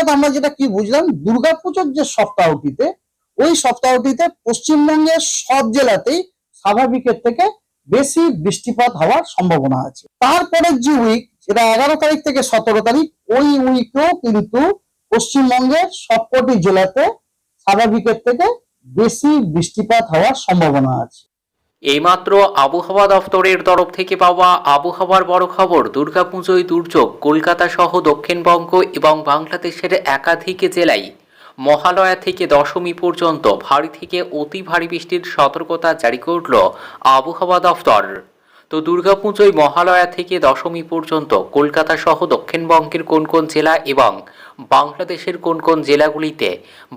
অর্থাৎ আমরা যেটা কি বুঝলাম, দুর্গাপুজোর যে সপ্তাহটিতে, ওই সপ্তাহটিতে পশ্চিমবঙ্গের সব জেলাতেই স্বাভাবিকের থেকে বেশি বৃষ্টিপাত হওয়ার সম্ভাবনা আছে। তারপরের যে উইক যেটা এগারো তারিখ থেকে সতেরো তারিখ, ওই উইকেও কিন্তু পশ্চিমবঙ্গের সবকটি জেলাতে স্বাভাবিকের থেকে বেশি বৃষ্টিপাত হওয়ার সম্ভাবনা আছে। এইমাত্র আবহাওয়া দফতরের তরফ থেকে পাওয়া আবহাওয়ার বড় খবর, দুর্গাপুজোয় দুর্যোগ কলকাতা সহ দক্ষিণবঙ্গ এবং বাংলাদেশের একাধিক জেলায়। মহালয়া থেকে দশমী পর্যন্ত ভারী থেকে অতি ভারী বৃষ্টির সতর্কতা জারি করল আবহাওয়া দফতর তো দুর্গাপুজোয় মহালয়া থেকে দশমী পর্যন্ত কলকাতা সহ দক্ষিণবঙ্গের কোন কোন জেলা এবং বাংলাদেশের কোন কোন জেলাগুলিতে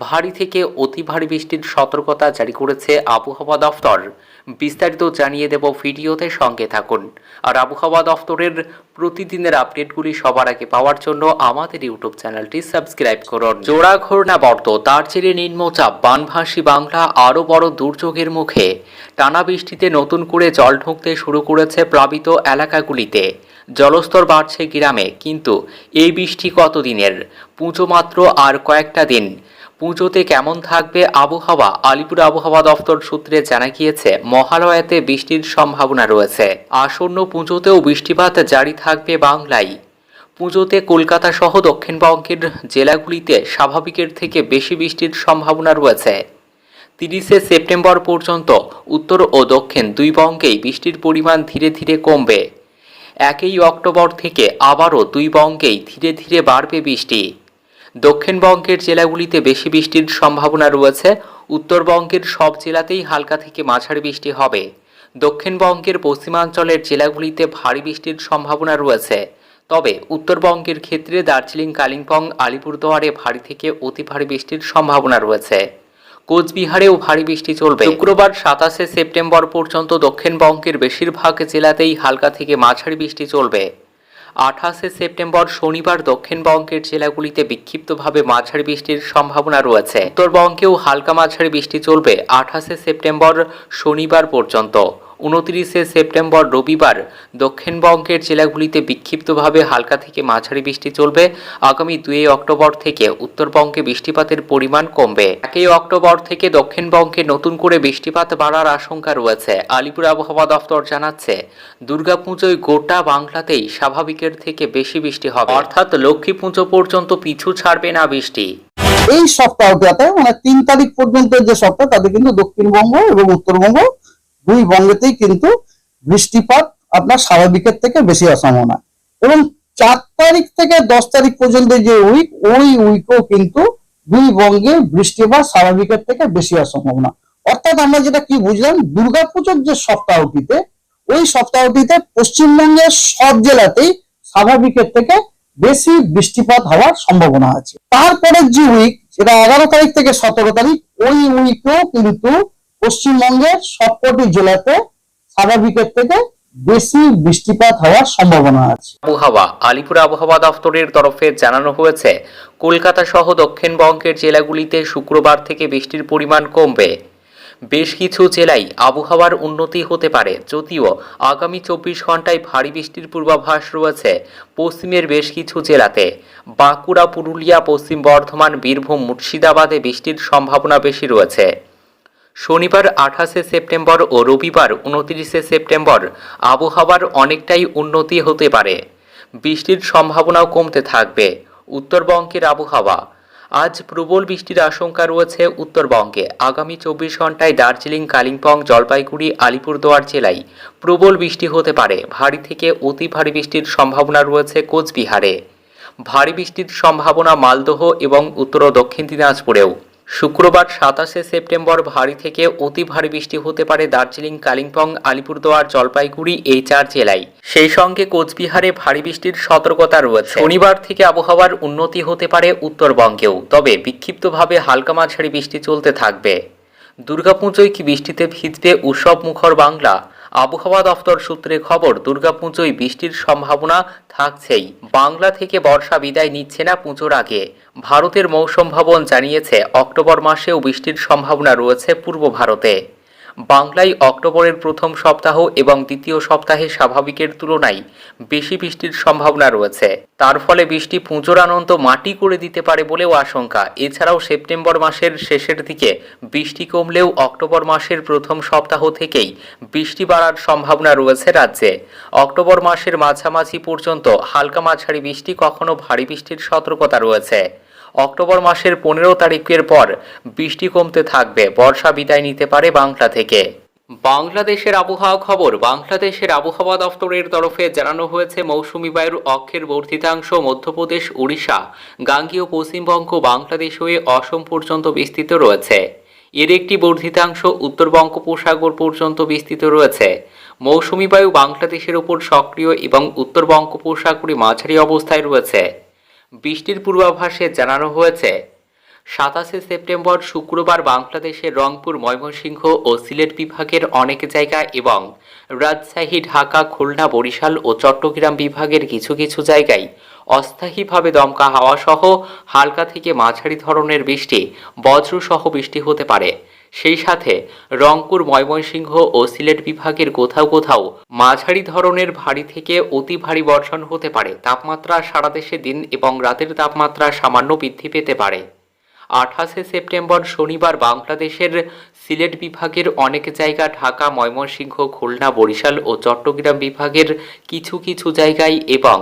ভারী থেকে অতি ভারী বৃষ্টির সতর্কতা জারি করেছে আবহাওয়া দফতর বিস্তারিত জানিয়ে দেব ভিডিওতে সঙ্গে থাকুন। আর আবহাওয়া দফতরের প্রতিদিনের আপডেটগুলি সবার আগে পাওয়ার জন্য আমাদের ইউটিউব চ্যানেলটি সাবস্ক্রাইব করুন। জোড়া ঘূর্ণাবর্ত দার্জিলিং নিম্নচাপ, বানভাসী বাংলা আরও বড় দুর্যোগের মুখে। টানা বৃষ্টিতে নতুন করে জল ঢুকতে শুরু করেছে প্লাবিত এলাকাগুলিতে। জলস্তর বাড়ছে গ্রামে, কিন্তু এই বৃষ্টি কতদিনের? পুজো মাত্র আর কয়েকটা দিন। পুজোতে কেমন থাকবে আবহাওয়া? আলিপুর আবহাওয়া দফতর সূত্রে জানা গিয়েছে, মহালয়াতে বৃষ্টির সম্ভাবনা রয়েছে। আসন্ন পুজোতেও বৃষ্টিপাত জারি থাকবে বাংলায়। পুজোতে কলকাতা সহ দক্ষিণবঙ্গের জেলাগুলিতে স্বাভাবিকের থেকে বেশি বৃষ্টির সম্ভাবনা রয়েছে। তিরিশে সেপ্টেম্বর পর্যন্ত উত্তর ও দক্ষিণ দুই বঙ্গেই বৃষ্টির পরিমাণ ধীরে ধীরে কমবে। একই অক্টোবর থেকে আবারও দুই বঙ্গেই ধীরে ধীরে বাড়বে বৃষ্টি। দক্ষিণবঙ্গের জেলাগুলিতে বেশি বৃষ্টির সম্ভাবনা রয়েছে। উত্তরবঙ্গের সব জেলাতেই হালকা থেকে মাঝারি বৃষ্টি হবে। দক্ষিণবঙ্গের পশ্চিমাঞ্চলের জেলাগুলিতে ভারী বৃষ্টির সম্ভাবনা রয়েছে। তবে উত্তরবঙ্গের ক্ষেত্রে দার্জিলিং, কালিম্পং, আলিপুরদুয়ারে ভারী থেকে অতি ভারী বৃষ্টির সম্ভাবনা রয়েছে। কোচবিহারেও ভারী বৃষ্টি চলবে। শুক্রবার সাতাশে সেপ্টেম্বর পর্যন্ত দক্ষিণবঙ্গের বেশিরভাগ জেলাতেই হালকা থেকে মাঝারি বৃষ্টি চলবে। আঠাশে সেপ্টেম্বর শনিবার দক্ষিণবঙ্গের জেলাগুলিতে বিক্ষিপ্তভাবে মাঝারি বৃষ্টির সম্ভাবনা রয়েছে। উত্তরবঙ্গেও হালকা মাঝারি বৃষ্টি চলবে আঠাশে সেপ্টেম্বর শনিবার পর্যন্ত। উনত্রিশে সেপ্টেম্বর রবিবার দক্ষিণবঙ্গের জেলাগুলিতে বিক্ষিপ্তভাবে হালকা থেকে মাঝারি বৃষ্টি চলবে। আগামী দুই অক্টোবর থেকে উত্তরবঙ্গে বৃষ্টিপাতের পরিমাণ কমবে। একই অক্টোবর থেকে দক্ষিণবঙ্গে নতুন করে বৃষ্টিপাত বাড়ার আশঙ্কা রয়েছে। আলিপুর আবহাওয়া দফতর জানাচ্ছে, দুর্গাপুজোয় গোটা বাংলাতেই স্বাভাবিকের থেকে বেশি বৃষ্টি হবে। অর্থাৎ লক্ষ্মী পুজো পর্যন্ত পিছু ছাড়বে না বৃষ্টি। এই সপ্তাহটাতে মানে তিন তারিখ পর্যন্ত যে সপ্তাহ, তাতে কিন্তু দক্ষিণবঙ্গ এবং উত্তরবঙ্গ দুই বঙ্গেতেই কিন্তু বৃষ্টিপাত আপনার স্বাভাবিকের থেকে বেশি হওয়ার সম্ভাবনা এবং চার তারিখ থেকে দশ তারিখ পর্যন্ত যে উইক ওই উইকও কিন্তু দুই বঙ্গে বৃষ্টিপাত স্বাভাবিকের থেকে বেশি হওয়ার সম্ভাবনা অর্থাৎ আমরা যেটা কি বুঝলাম, দুর্গাপুজোর যে সপ্তাহটিতে, ওই সপ্তাহটিতে পশ্চিমবঙ্গের সব জেলাতেই স্বাভাবিকের থেকে বেশি বৃষ্টিপাত হওয়ার সম্ভাবনা আছে। তারপরের যে উইক সেটা এগারো তারিখ থেকে সতেরো তারিখ, ওই উইকেও কিন্তু পশ্চিমবঙ্গের সবকটি জেলাতে স্বাভাবিকের থেকে বেশি বৃষ্টিপাত হওয়ার সম্ভাবনা আছে। আবহাওয়া, আলিপুর আবহাওয়া দফতরের তরফে জানানো হয়েছে, কলকাতা সহ দক্ষিণবঙ্গের জেলাগুলিতে শুক্রবার থেকে বৃষ্টির পরিমাণ কমবে। বেশ কিছু জেলায় আবহাওয়ার উন্নতি হতে পারে, যদিও আগামী চব্বিশ ঘন্টায় ভারী বৃষ্টির পূর্বাভাস রয়েছে পশ্চিমের বেশ কিছু জেলাতে। বাঁকুড়া, পুরুলিয়া, পশ্চিম বর্ধমান, বীরভূম, মুর্শিদাবাদে বৃষ্টির সম্ভাবনা বেশি রয়েছে। শনিবার আঠাশে সেপ্টেম্বর ও রবিবার উনত্রিশে সেপ্টেম্বর আবহাওয়ার অনেকটাই উন্নতি হতে পারে। বৃষ্টির সম্ভাবনাও কমতে থাকবে। উত্তরবঙ্গের আবহাওয়া। আজ প্রবল বৃষ্টির আশঙ্কা রয়েছে উত্তরবঙ্গে। আগামী চব্বিশ ঘন্টায় দার্জিলিং, কালিম্পং, জলপাইগুড়ি, আলিপুরদুয়ার জেলায় প্রবল বৃষ্টি হতে পারে। ভারী থেকে অতি ভারী বৃষ্টির সম্ভাবনা রয়েছে কোচবিহারে। ভারী বৃষ্টির সম্ভাবনা মালদহ এবং উত্তর ও দক্ষিণ দিনাজপুরেও। শুক্রবার সাতাশে সেপ্টেম্বর ভারী থেকে অতি ভারী বৃষ্টি হতে পারে দার্জিলিং, কালিম্পং, আলিপুরদুয়ার, জলপাইগুড়ি, এই চার জেলায়। সেই সঙ্গে কোচবিহারে ভারী বৃষ্টির সতর্কতা রয়েছে। শনিবার থেকে আবহাওয়ার উন্নতি হতে পারে উত্তরবঙ্গেও, তবে বিক্ষিপ্তভাবে হালকা মাঝারি বৃষ্টি চলতে থাকবে। দুর্গাপুজোয় কি বৃষ্টিতে ভিজবে উৎসব মুখর বাংলা? আবহাওয়া দফতর সূত্রে খবর, দুর্গাপুজোয় বৃষ্টির সম্ভাবনা থাকছেই। বাংলা থেকে বর্ষা বিদায় নিচ্ছে না পুজোর আগে। ভারতের মৌসম ভবন জানিয়েছে, অক্টোবর মাসেও বৃষ্টির সম্ভাবনা রয়েছে পূর্ব ভারতে। বাংলায় অক্টোবরের প্রথম সপ্তাহ এবং দ্বিতীয় সপ্তাহে স্বাভাবিকের তুলনায় বেশি বৃষ্টির সম্ভাবনা রয়েছে। তার ফলে বৃষ্টি পুজোর আনন্দ মাটি করে দিতে পারে বলেও আশঙ্কা। এছাড়াও সেপ্টেম্বর মাসের শেষের দিকে বৃষ্টি কমলেও অক্টোবর মাসের প্রথম সপ্তাহ থেকেই বৃষ্টি বাড়ার সম্ভাবনা রয়েছে রাজ্যে। অক্টোবর মাসের মাঝামাঝি পর্যন্ত হালকা মাঝারি বৃষ্টি কখনো ভারী বৃষ্টির সতর্কতা রয়েছে। অক্টোবর মাসের পনেরো তারিখের পর বৃষ্টি কমতে থাকবে। বর্ষা বিদায় নিতে পারে বাংলা থেকে। বাংলাদেশের আবহাওয়া খবর, বাংলাদেশের আবহাওয়া দফতরের তরফে জানানো হয়েছে মৌসুমি বায়ুর অক্ষের বর্ধিতাংশ মধ্যপ্রদেশ উড়িষ্যা গাঙ্গীয় পশ্চিমবঙ্গ, বাংলাদেশ হয়ে অসম পর্যন্ত বিস্তৃত রয়েছে। এর একটি বর্ধিতাংশ উত্তর বঙ্গোপসাগর পর্যন্ত বিস্তৃত রয়েছে। মৌসুমি বায়ু বাংলাদেশের উপর সক্রিয় এবং উত্তর বঙ্গোপসাগরে মাঝারি অবস্থায় রয়েছে। বৃষ্টির পূর্বাভাসে জানানো হয়েছে, সাতাশে সেপ্টেম্বর শুক্রবার বাংলাদেশের রংপুর, ময়মনসিংহ ও সিলেট বিভাগের অনেক জায়গা এবং রাজশাহী, ঢাকা, খুলনা, বরিশাল ও চট্টগ্রাম বিভাগের কিছু কিছু জায়গায় অস্থায়ীভাবে দমকা হাওয়া সহ হালকা থেকে মাঝারি ধরনের বৃষ্টি, বজ্রসহ বৃষ্টি হতে পারে। সেই সাথে রংপুর ময়মনসিংহ ও সিলেট বিভাগের কোথাও কোথাও মাঝারি ধরনের ভারী থেকে অতি ভারী বর্ষণ হতে পারে। তাপমাত্রা সারা দেশে দিন এবং রাতের তাপমাত্রা সামান্য বৃদ্ধি পেতে পারে। আঠাশে সেপ্টেম্বর শনিবার বাংলাদেশের সিলেট বিভাগের অনেক জায়গা ঢাকা, ময়মনসিংহ, খুলনা, বরিশাল ও চট্টগ্রাম বিভাগের কিছু কিছু জায়গায় এবং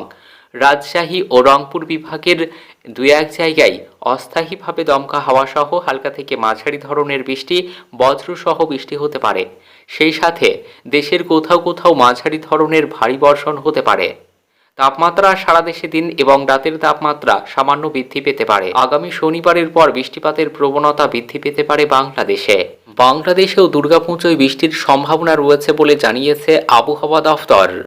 রাজশাহী ও রংপুর বিভাগের দু এক জায়গায় অস্থায়ীভাবে দমকা হাওয়া সহ হালকা থেকে মাঝারি ধরনের বৃষ্টি, বজ্রসহ বৃষ্টি হতে পারে। সেই সাথে দেশের কোথাও কোথাও মাঝারি ধরনের ভারী বর্ষণ হতে পারে। তাপমাত্রা সারা দেশে দিন এবং রাতের তাপমাত্রা সামান্য বৃদ্ধি পেতে পারে। আগামী শনিবারের পর বৃষ্টিপাতের প্রবণতা বৃদ্ধি পেতে পারে বাংলাদেশে। বাংলাদেশেও দুর্গাপুজোয় বৃষ্টির সম্ভাবনা রয়েছে বলে জানিয়েছে আবহাওয়া দফতর।